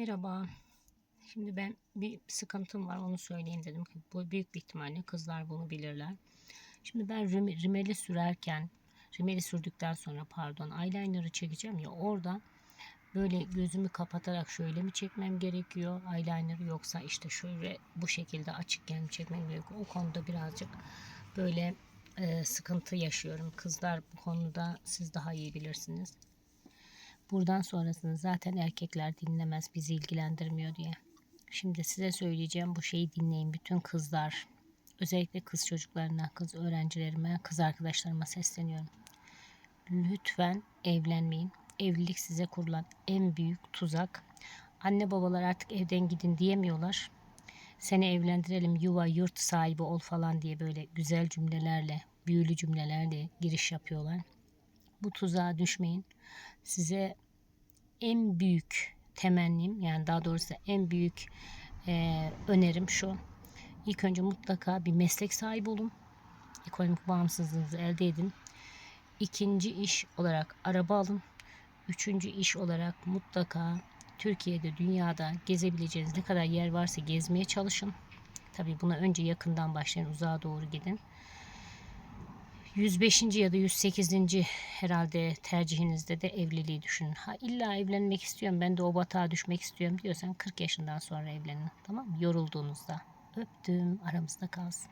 Merhaba. Şimdi ben bir sıkıntım var onu söyleyeyim dedim. Bu büyük bir ihtimalle kızlar bunu bilirler. Şimdi ben rime- rimeli sürerken, rimeli sürdükten sonra pardon eyeliner'ı çekeceğim ya orada böyle gözümü kapatarak şöyle mi çekmem gerekiyor eyeliner'ı yoksa işte şöyle bu şekilde açıkken mi çekmem gerekiyor. O konuda birazcık böyle e, sıkıntı yaşıyorum. Kızlar bu konuda siz daha iyi bilirsiniz. Buradan sonrasını zaten erkekler dinlemez bizi ilgilendirmiyor diye. Şimdi size söyleyeceğim bu şeyi dinleyin bütün kızlar. Özellikle kız çocuklarına, kız öğrencilerime, kız arkadaşlarıma sesleniyorum. Lütfen evlenmeyin. Evlilik size kurulan en büyük tuzak. Anne babalar artık evden gidin diyemiyorlar. Seni evlendirelim yuva yurt sahibi ol falan diye böyle güzel cümlelerle, büyülü cümlelerle giriş yapıyorlar. Bu tuzağa düşmeyin. Size en büyük temennim yani daha doğrusu en büyük e, önerim şu. İlk önce mutlaka bir meslek sahibi olun. Ekonomik bağımsızlığınızı elde edin. İkinci iş olarak araba alın. Üçüncü iş olarak mutlaka Türkiye'de, dünyada gezebileceğiniz ne kadar yer varsa gezmeye çalışın. Tabii buna önce yakından başlayın, uzağa doğru gidin. 105. ya da 108. herhalde tercihinizde de evliliği düşünün. Ha illa evlenmek istiyorum ben de o batağa düşmek istiyorum diyorsan 40 yaşından sonra evlenin. Tamam mı? Yorulduğunuzda. Öptüm aramızda kalsın.